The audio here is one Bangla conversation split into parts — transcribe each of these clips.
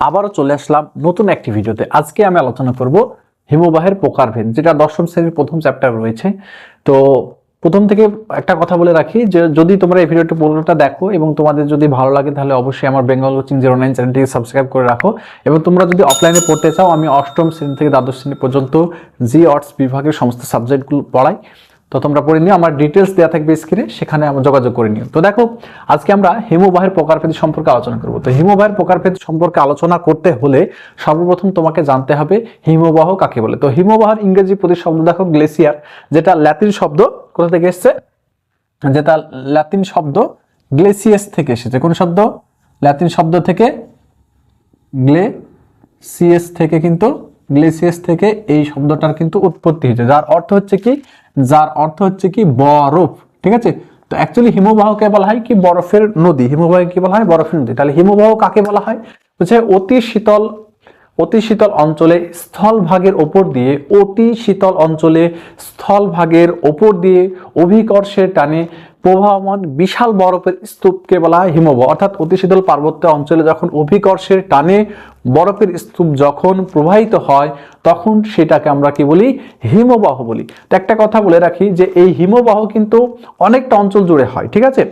আবারও চলে আসলাম নতুন একটি ভিডিওতে। আজকে আমি আলোচনা করব হিমবাহের প্রকারভেদ, যেটা দশম শ্রেণির প্রথম চ্যাপ্টার রয়েছে। তো প্রথম থেকে একটা কথা বলে রাখি যে, যদি তোমরা এই ভিডিওটা পুরোটা দেখো এবং তোমাদের যদি ভালো লাগে, তাহলে অবশ্যই আমার বেঙ্গল কোচিং জিরো নাইন চ্যানেলটিকে সাবস্ক্রাইব করে রাখো। এবং তোমরা যদি অফলাইনে পড়তে চাও, আমি অষ্টম শ্রেণি থেকে দ্বাদশ শ্রেণি পর্যন্ত জি আর্টস বিভাগের সমস্ত সাবজেক্টগুলো পড়াই। তো তোমরা পড়ে নিও, আমার ডিটেলস দেওয়া থাকবে স্ক্রিনে সেখানে আমরা যোগাযোগ করে নিও। তো দেখো, আজকে আমরা হিমবাহের প্রকারভেদ সম্পর্কে আলোচনা করব। তো হিমবাহের প্রকারভেদ সম্পর্কে আলোচনা করতে হলে সর্বপ্রথম তোমাকে জানতে হবে হিমবাহ কাকে বলে। তো হিমবাহের ইংরেজি প্রতিশব্দ দেখো গ্লেসিয়ার যেটা ল্যাটিন শব্দ, কোথা থেকে এসছে? যেটা ল্যাটিন শব্দ গ্লেসিয়াস থেকে এসেছে। কোন শব্দ? ল্যাটিন শব্দ থেকে গ্লেসিয়াস থেকে কিন্তু গ্লেসিয়াস থেকে এই শব্দটার কিন্তু উৎপত্তি হয়েছে, যার অর্থ হচ্ছে কি? যার অর্থ হচ্ছে কি? বরফ, ঠিক আছে? তো অ্যাকচুয়ালি হিমবাহকে বলা হয় কি? বরফের নদী। হিমবাহকে বলা হয়? বরফের নদী। তাহলে হিমবাহ কাকে বলা হয়? হচ্ছে অতি শীতল অতি শীতল অঞ্চলে স্থলভাগের ওপর দিয়ে, অতি শীতল অঞ্চলে স্থলভাগের ওপর দিয়ে অভিকর্ষের টানে প্রবাহমান বিশাল বরফের স্তূপকে বলা হয় হিমবাহ। অর্থাৎ অতি শীতল পার্বত্য অঞ্চলে যখন অভিকর্ষের টানে বরফের স্তূপ যখন প্রবাহিত হয়, তখন সেটাকে আমরা কি বলি? হিমবাহ বলি। তো একটা কথা বলে রাখি যে এই হিমবাহ কিন্তু অনেকটা অঞ্চল জুড়ে হয়, ঠিক আছে?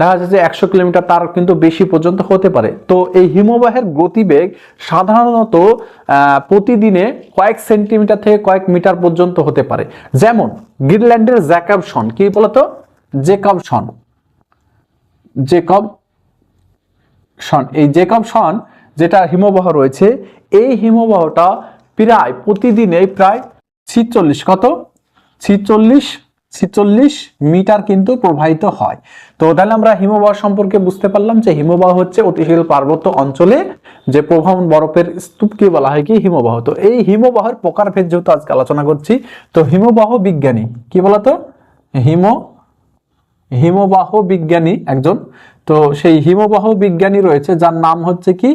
দেখা যাচ্ছে একশো কিলোমিটার তার কিন্তু বেশি পর্যন্ত হতে পারে। তো এই হিমবাহের গতিবেগ সাধারণত প্রতিদিনে কয়েক সেন্টিমিটার থেকে কয়েক মিটার পর্যন্ত হতে পারে। যেমন গ্রিনল্যান্ডের জ্যাকব সন কি বলতো? জেকব সন জেকব সন এই জেকব সন যেটা হিমবাহ রয়েছে, এই হিমবাহটা প্রায় প্রতিদিনে প্রায় ছিচল্লিশ, কত? ছিচল্লিশ ছিচল্লিশ মিটার কিন্তু প্রবাহিত হয়। তো তাহলে আমরা হিমবাহ সম্পর্কে বুঝতে পারলাম যে হিমবাহ হচ্ছে অতিশীল পার্বত্য অঞ্চলে যে প্রভাবন বরফের স্তূপকে বলা হয় কি হিমবাহ। তো এই হিমবাহের প্রকারভেদ যেহেতু আজকে আলোচনা করছি, তো হিমবাহ বিজ্ঞানী কি বলতো? হিম, হিমবাহ বিজ্ঞানী একজন। তো সেই হিমবাহ বিজ্ঞানী রয়েছে, যার নাম হচ্ছে কি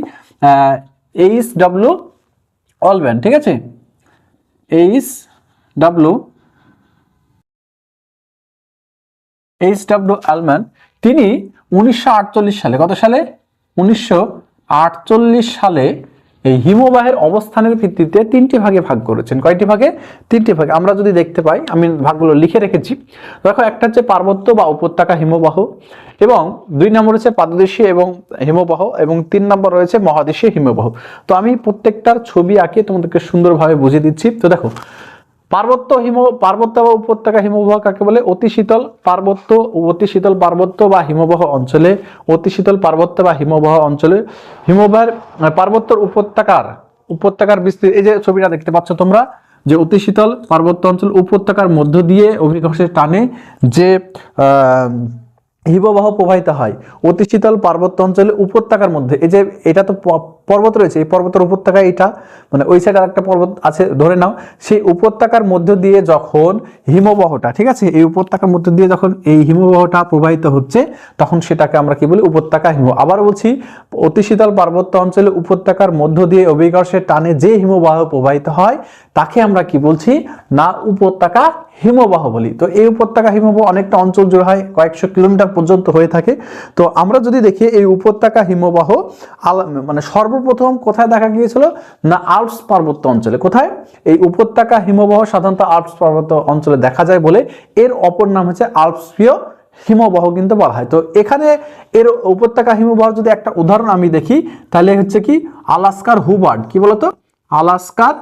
এইচ ডাব্লু অলব্যান ঠিক আছে? H W H W Allman তিনি উনিশশো আটচল্লিশ সালে, কত সালে? উনিশশো আটচল্লিশ সালে এই হিমবাহের অবস্থানের ভিত্তিতে তিনটি ভাগে ভাগ করেছেন। কয়টি ভাগে? তিনটি ভাগে। আমরা যদি দেখতে পাই, আমি ভাগগুলো লিখে রেখেছি। দেখো, একটা হচ্ছে পার্বত্য বা উপত্যকা হিমবাহ এবং দুই নম্বর হচ্ছে পাদদেশীয় এবং হিমবাহ এবং তিন নম্বর রয়েছে মহাদেশীয় হিমবাহ। তো আমি প্রত্যেকটার ছবি আঁকে তোমাদেরকে সুন্দরভাবে বুঝিয়ে দিচ্ছি। তো দেখো পার্বত্য হিম পার্বত্য বা উপত্যকা হিমবাহ কাকে বলে? অতি শীতল পার্বত্য অতি শীতল পার্বত্য বা হিমবাহ অঞ্চলে অতি শীতল পার্বত্য বা হিমবাহ অঞ্চলে। হিমবাহের আহ, পার্বত্যর উপত্যকার উপত্যকার বিস্তৃতি এই যে ছবিটা দেখতে পাচ্ছ তোমরা যে অতি শীতল পার্বত্য অঞ্চল উপত্যকার মধ্য দিয়ে অভিঘর্ষের টানে যে হিমবাহ প্রবাহিত হয় অতি শীতল পার্বত্য অঞ্চলে উপত্যকার মধ্যে। এই যে এটা তো পর্বত রয়েছে, এই পর্বতের উপত্যকা এটা মানে ওই সাইডে একটা পর্বত আছে, ধরে নাও, সেই উপত্যকার মধ্য দিয়ে যখন হিমবাহটা, ঠিক আছে, এই উপত্যকার মধ্য দিয়ে যখন এই হিমবাহটা প্রবাহিত হচ্ছে, তখন সেটাকে আমরা কি বলি? উপত্যকা হিম। আবার বলছি, অতি শীতল পার্বত্য অঞ্চলে উপত্যকার মধ্য দিয়ে অভিকর্ষের টানে যে হিমবাহ প্রবাহিত হয়, তাকে আমরা কি বলছি? না উপত্যকা হিমবাহ বলি। তো এই উপত্যকা হিমবাহ অনেকটা অঞ্চল জুড়ে হয়, কয়েকশো কিলোমিটার পর্যন্ত হয়ে থাকে। তো আমরা যদি দেখি, এই উপত্যকা হিমবাহ মানে মানে সর্বপ্রথম কোথায় দেখা গিয়েছিল? না, আল্পস পার্বত্য অঞ্চলে। কোথায়? এই উপত্যকা হিমবাহ সাধারণত আল্পস পার্বত্য অঞ্চলে দেখা যায় বলে। এর অপর নাম হচ্ছে আল্পসীয় হিমবাহ কিন্তু বলা হয়। তো এখানে এর উপত্যকা হিমবাহ যদি একটা উদাহরণ আমি দেখি, তাহলে হচ্ছে কি? আলাস্কার হুবার্ড কি বলতো? আলাস্কার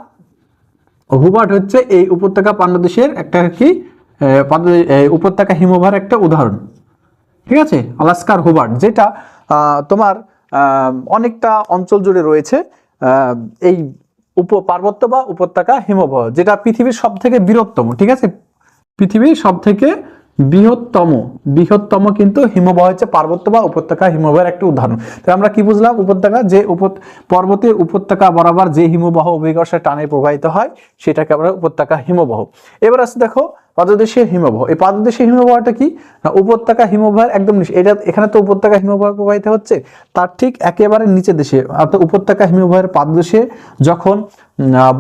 হুবার্ট হচ্ছে এই উপত্যকা পাণ্ডদেশের একটা কি? উপত্যকা হিমবাহের একটা উদাহরণ। ঠিক আছে? আলাস্কার হুবার্ট, যেটা তোমার অনেকটা অঞ্চল জুড়ে রয়েছে এই উপ পার্বত্য বা উপত্যকা হিমবাহ, যেটা পৃথিবীর সব থেকে বৃহত্তম, ঠিক আছে? পৃথিবীর সব থেকে বৃহত্তম বৃহত্তম কিন্তু হিমবাহ হচ্ছে পার্বত্য বা উপত্যকা হিমবাহের একটা উদাহরণ। তো আমরা কি বুঝলাম? উপত্যকা, যে পর্বতের উপত্যকা বরাবর যে হিমবাহ অভিকর্ষের টানে প্রবাহিত হয়, সেটাকে আমরা উপত্যকা হিমবাহ। এবার আছে দেখো পাদদেশীয় হিমবাহ। এই পাদদেশীয় হিমবাহটা কি? না, উপত্যকা হিমবাহের একদম নিচে। এটা এখানে তো উপত্যকা হিমবাহ প্রবাহিত হচ্ছে। তার ঠিক একেবারে নিচে দেশে। অর্থাৎ উপত্যকা হিমবাহের পাদদেশে যখন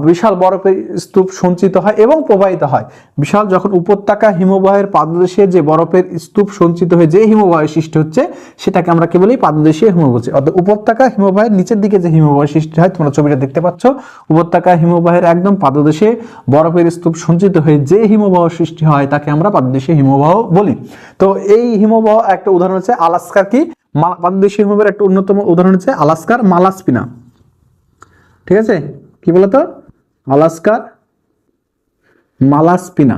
বিশাল বরফের স্তূপ সঞ্চিত হয় এবং প্রবাহিত হয়। বিশাল যখন উপত্যকা হিমবাহের পাদদেশে যে বরফের স্তূপ সঞ্চিত হয়ে যে হিমবাহের সৃষ্টি হচ্ছে, সেটাকে আমরা কি বলি পাদদেশীয় হিমবাহ বলছি। অর্থাৎ উপত্যকা হিমবাহের নিচের দিকে যে হিমবাহ সৃষ্টি হয়, তোমরা ছবিটা দেখতে পাচ্ছ, উপত্যকা হিমবাহের একদম পাদদেশে বরফের স্তূপ সঞ্চিত হয়ে যে হিমবাহ সৃষ্টি হয়, তাকে আমরা পাদদেশীয় হিমবাহ বলি। তো এই হিমবাহ একটা উদাহরণ হচ্ছে আলাস্কার কি? পাদদেশীয় হিমবাহের একটা অন্যতম উদাহরণ হচ্ছে আলাস্কার মালাসপিনা। ঠিক আছে? কি বলতো? আলাস্কার মালাসপিনা।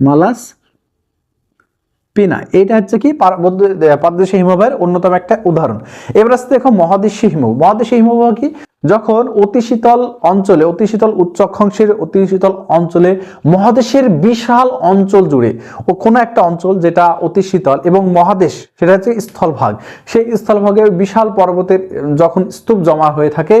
মালাস পিনা এটা হচ্ছে কি? হিমবাহের অন্যতম একটা উদাহরণ। এবার আসতে দেখো মহাদেশীয় হিমবাহ। মহাদেশীয় হিমবাহ কি? যখন অতি শীতল অঞ্চলে, অতি শীতল অতি শীতল অঞ্চলে মহাদেশের বিশাল অঞ্চল জুড়ে ও কোনো একটা অঞ্চল যেটা অতি শীতল এবং মহাদেশ, সেটা হচ্ছে স্থলভাগ। সেই স্থলভাগের বিশাল পর্বতের, যখন স্তূপ জমা হয়ে থাকে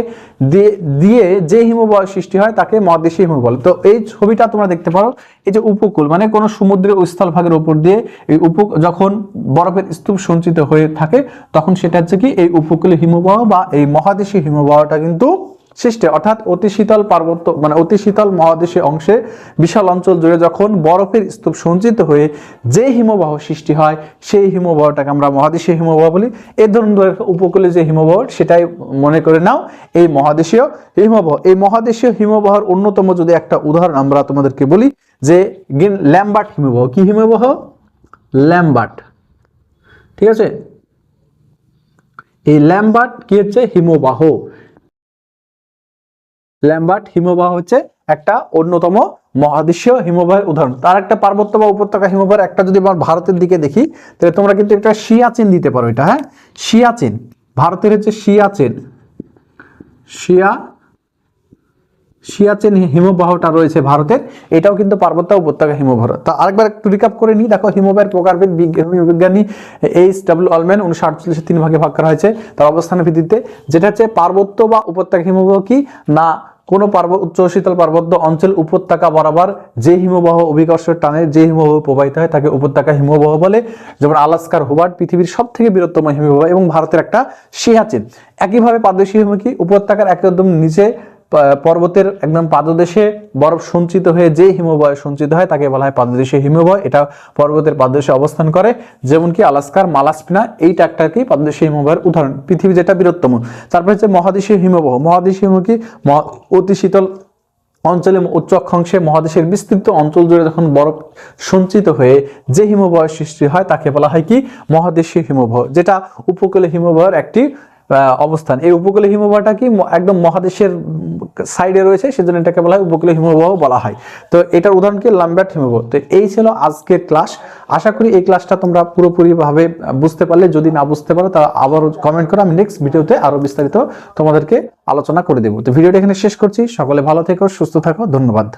দিয়ে যে হিমবাহ সৃষ্টি হয় তাকে মহাদেশীয় হিমবাহ বলে। তো এই ছবিটা তোমরা দেখতে পারো, এই যে উপকূল মানে কোনো সমুদ্রের স্থল ভাগের উপর দিয়ে এই উপ যখন বরফের স্তূপ সঞ্চিত হয়ে থাকে, তখন সেটা হচ্ছে কি, এই উপকূলীয় হিমবাহ বা এই মহাদেশীয় হিমবাহটা কিন্তু সৃষ্টি, অর্থাৎ অতি শীতল পার্বত্য মানে অতি শীতল মহাদেশীয় অংশে বিশাল অঞ্চল জুড়ে যখন বরফের স্তূপ সঞ্চিত হয়ে যে হিমবাহ সৃষ্টি হয়, সেই হিমবাহটাকে আমরা মহাদেশীয় হিমবাহ বলি। এই ধরুন উপকূলে যে হিমবাহ, সেটাই মনে করে নাও, এই মহাদেশীয় হিমবাহ। এই মহাদেশীয় হিমবাহের অন্যতম যদি একটা উদাহরণ আমরা তোমাদেরকে বলি, যে ল্যাম্বার্ট হিমবাহ। কি হিমবাহ? ল্যাম্বার্ট। ঠিক আছে? এই ল্যাম্বার্ট কি হচ্ছে? হিমবাহ। ল্যাম্বার্ট হিমবাহ হচ্ছে একটা অন্যতম মহাদেশীয় হিমবাহের উদাহরণ। তার একটা পার্বত্য বা উপত্যকা হিমবাহের একটা যদি আমরা ভারতের দিকে দেখি, তাহলে তোমরা কিন্তু একটা সিয়াচিন দিতে পারো এটা হ্যাঁ? সিয়াচিন ভারতের হচ্ছে সিয়াচিন সিয়া সিয়াচেন হিমবাহটা রয়েছে ভারতের। এটাও কিন্তু পার্বত্য উপত্যকা হিমবাহ। তা আরেকবার একটু রিকাপ করে নিই। দেখো, হিমবাহের প্রকারভেদ বিজ্ঞানী এইচ ডাব্লিউ অলম্যান উনিশশো আটচল্লিশে তিন ভাগে ভাগ করা হয়েছে। তার অবস্থানের ভিত্তিতে যেটা হচ্ছে পার্বত্য বা উপত্যকা হিমবাহ কি? না কোনো পার্ব উচ্চ শীতল পার্বত্য অঞ্চল উপত্যকা বরাবর যে হিমবাহ অভিকর্ষের টানে যে হিমবাহ প্রবাহিত হয় তাকে উপত্যকা হিমবাহ বলে। যেমন আলাস্কার, হুবার্ট পৃথিবীর সব থেকে বৃহত্তম হিমবাহ এবং ভারতের একটা সিয়াচিন একইভাবে পাদদেশীয় হিমুখী উপত্যকার একদম নিচে পর্বতের একদম পাদদেশে বরফ সঞ্চিত হয়ে যে হিমবয় সঞ্চিত হয়, তাকে বলা হয় পাদদেশে হিমবাহ। এটা পর্বতের পাদদেশে অবস্থান করে যেমন কি আলাস্কার, মালাসপিনা একটা কি পাদদেশীয় হিমবাহের উদাহরণ। পৃথিবী যেটা বৃহত্তম। তারপরে হচ্ছে মহাদেশীয় হিমবাহ। মহাদেশীয় হিমবাহ কি? অতি শীতল অঞ্চলে উচ্চ অক্ষাংশে মহাদেশের বিস্তৃত অঞ্চল জুড়ে যখন বরফ সঞ্চিত হয়ে যে হিমবাহ সৃষ্টি হয়, তাকে বলা হয় কি? মহাদেশীয় হিমবাহ। যেটা উপকূলে হিমবাহের একটি অবস্থান। এই উপকূলীয় হিমবাহটা কি একদম মহাদেশের সাইডে রয়েছে, সেজন্য এটাকে বলা হয় উপকূলীয় হিমবাহ বলা হয়। তো এটার উদাহরণ কি? লাম্বার্ট হিমবাহ। তো এই ছিল আজকের ক্লাস। আশা করি এই ক্লাসটা তোমরা পুরোপুরিভাবে বুঝতে পারলে। যদি না বুঝতে পারো তা আবারও কমেন্ট করো। আমি নেক্সট ভিডিওতে আরও বিস্তারিত তোমাদেরকে আলোচনা করে দেবো। তো ভিডিওটা এখানে শেষ করছি। সকলে ভালো থেকো, সুস্থ থাকো। ধন্যবাদ।